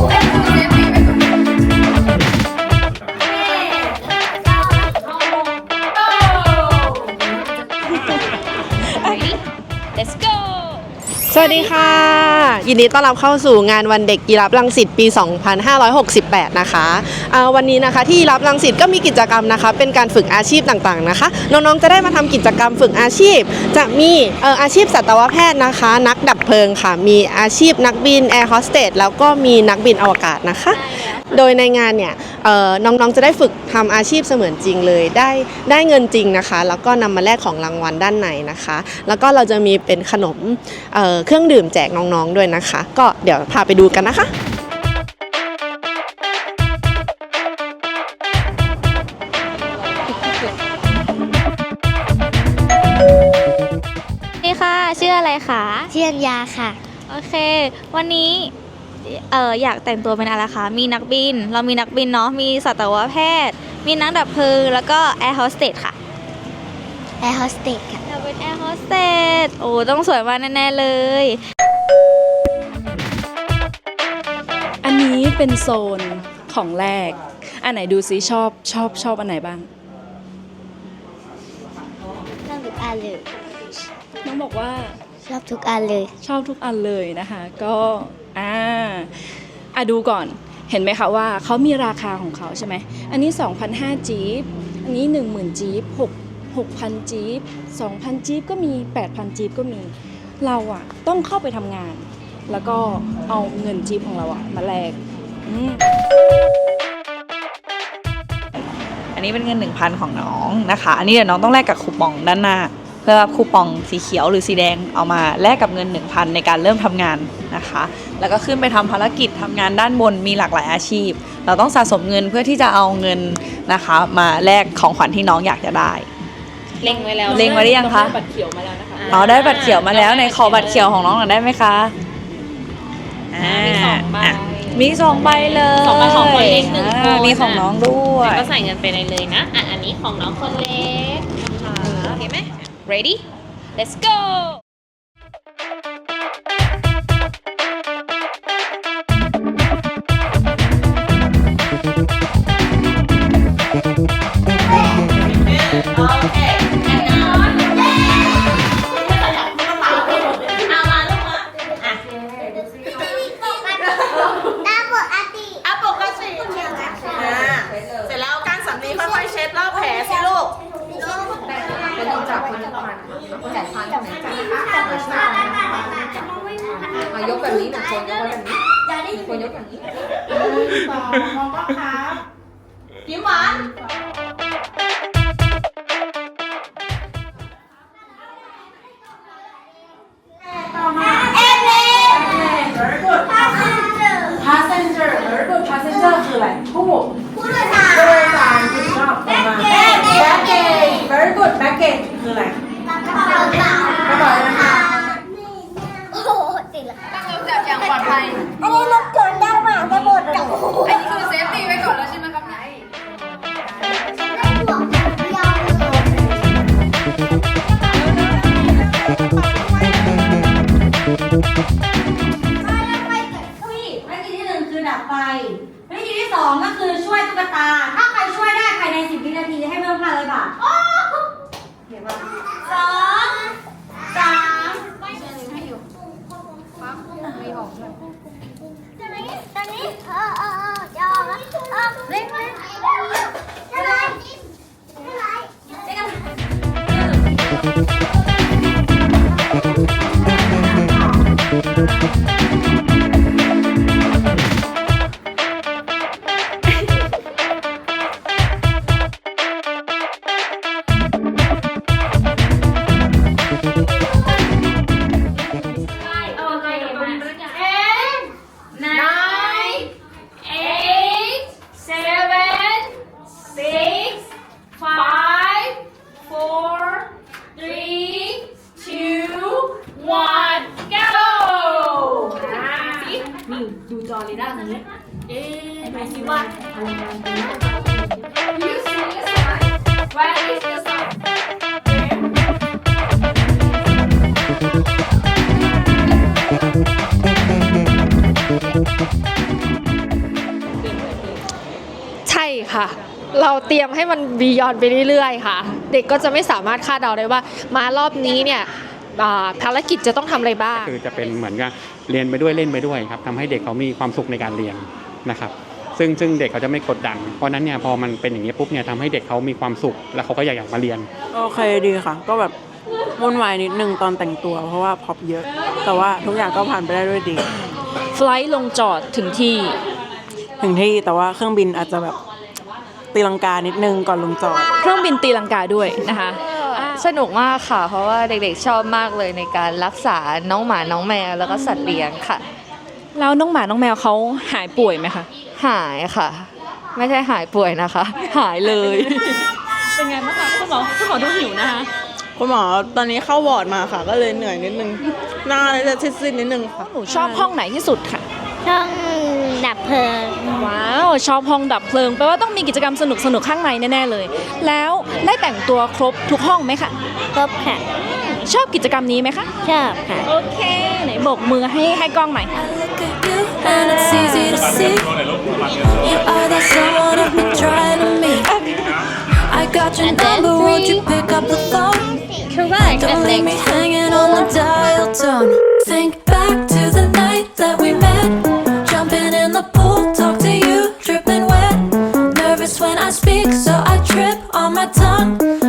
Oh, สวัสดีค่ะ ยินดีต้อนรับเข้าสู่งานวันเด็กกีฬารังสิตปี 2568 นะคะอ่าวันนี้นะคะที่รับลังสิตก็มีกิจกรรมนะคะ เป็นการฝึกอาชีพต่างๆนะคะ น้องๆจะได้มาทำกิจกรรมฝึกอาชีพ จะมีอออาชีพสัตวแพทย์นะคะ นักดับเพลิงค่ะ มีอาชีพนักบินแอร์โฮสเตสแล้วก็มีนักบินอวกาศนะคะ โดยในงานเนี่ยเอ่อน้องๆจะได้ฝึกทำอาชีพเสมือนจริงเลย ได้ได้เงินจริงนะคะ แล้วก็นำมาแลกของรางวัลด้านในนะคะ แล้วก็เราจะมีเป็นขนมเอ่อเครื่องดื่มแจกน้องๆด้วยนะคะ ก็เดี๋ยวพาไปดูกันนะคะสวัสดีค่ะชื่ออะไรคะเชียนยาค่ะ โอเค วันนี้ เอ่ออยากแต่งตัวเป็นอะไรคะ มีนักบิน เรามีนักบินเนาะ มีสัตวแพทย์ มีนักดับเพลิง แล้วก็แอร์โฮสเตสค่ะ แอร์โฮสเตสค่ะอยากเป็นแอร์โฮสเตส โอ้ ต้องสวยมากแน่ ๆ เลย อันนี้เป็นโซนของแรก อันไหนดูซิชอบชอบชอบอันไหนบ้าง ชอบทุกอันเลย น้องบอกว่าชอบทุกอันเลย ชอบทุกอันเลยนะคะ ก็ อ่าอะดูก่อนเห็นไหมคะว่าเขามีราคาของเขาใช่ไหมอันนี้ 2,500จีบอันนี้ 10,000จีบ6 6,000จีบ2,000จีบก็มี 8,000จีบก็มี เราอะต้องเข้าไปทำงาน แล้วก็เอาเงินจีบของเราอะมาแลกอันนี้เป็นเงิน 1,000 ของน้องนะคะ อันนี้เดี๋ยวน้องต้องแลกกับคูปองด้านหน้า พื่อคูปองสีเขียวหรือสีแดงเอามาแลกกับเงิน 1,000 ในการเริ่มทำงานนะคะ แล้วก็ขึ้นไปทำภารกิจทำงานด้านบนมีหลากหลายอาชีพ เราต้องสะสมเงินเพื่อที่จะเอาเงินนะคะ มาแลกของขวัญที่น้องอยากจะได้ เล็งไว้แล้วเล็งไว้หรือยังคะน้อได้บัตรเขียวมาแล้วนะคะอ๋อได้บัตรเขียวมาแล้วในขอบัตรเขียวของน้องหน่อยได้ไหมคะอ่ามีสองใบอะมีสองใบเลยสองใบของคนเล็กหนึ่งคนอ่ามีของน้องด้วยก็ใส่เงินไปในเลยนะอะอันนี้ของน้องคนเล็กนะคะโอเคไหม ready? Let's go ยกแบบนี้หนึ่งคนยกแบบนี้หนึ่งคนยกแบบนี้ยิ้มหวาน passenger very good passenger คืออะไรผู้โดยสารผู้โดยสารถูกต้องต่อมา baggage very good baggage คืออะไร องก็คือช่วยตุ๊กตา ถ้าใครช่วยได้ภายใน 10 วินาทีให้เพิ่ม500บาทเดี๋ยวมาสองสามไม่เชิญให้อยู่ปั๊บไม่ออกเลยตอนนี้ตอนนี้เออ อเรดาตรงนี้ เอ๊ะไหนสิว่า you see the sign where is the sign Where? ใช่ค่ะ เราเตรียมให้มันบียอนไปเรื่อยๆ ค่ะ เด็กก็จะไม่สามารถคาดเดาได้ว่ามารอบนี้เนี่ย ภารกิจจะต้องทำอะไรบ้าง คือจะเป็นเหมือนกับเรียนไปด้วยเล่นไปด้วยครับทำให้เด็กเขามีความสุขในการเรียนนะครับซึ่งซึ่งเด็กเขาจะไม่กดดัน เพราะฉะนั้นเนี่ยพอมันเป็นอย่างนี้ปุ๊บเนี่ยทำให้เด็กเขามีความสุข แล้วเขาก็อยากอยากมาเรียน โอเคดีค่ะ ก็แบบวุ่นวายนิดนึงตอนแต่งตัว เพราะว่าพร็อพเยอะ แต่ว่าทุกอย่างก็ผ่านไปได้ด้วยดี ไฟลท์ลงจอดถึงที่ ถึงที่แต่ว่าเครื่องบินอาจจะแบบตีลังกานิดนึงก่อนลงจอด เครื่องบินตีลังกาด้วยนะคะ สนุกมากค่ะ เพราะว่าเด็กๆชอบมากเลยในการรักษาน้องหมาน้องแมวแล้วก็สัตว์เลี้ยงค่ะ แล้วน้องหมาน้องแมวเขาหายป่วยไหมคะ หายค่ะ ไม่ใช่หายป่วยนะคะ หายเลย เป็นไงบ้างคะคุณหมอคุณหมอดูหิวนะคะคุณหมอตอนนี้เข้าวอร์ดมาค่ะ ก็เลยเหนื่อยนิดนึงหน้าเลยจะซิดๆนิดนึงค่ะ หนูชอบห้องไหนที่สุดค่ะ ช่อง ดับเพลิง ว้าว ชอบห้องดับเพลิงแปลว่าต้องมีกิจกรรมสนุกสนุกๆข้างในแน่ๆเลย แล้วได้แต่งตัวครบทุกห้องไหมคะครบค่ะ ชอบกิจกรรมนี้ไหมคะ ชอบค่ะ โอเคไหนโบกมือให้ให้กล้องหน่อย and it's easy to see. You are the someone I've been trying to meet. I got your number, won't you pick up the phone? Correct. Don't leave me hanging on the dial tone. Think back to the night that we met. Tongue.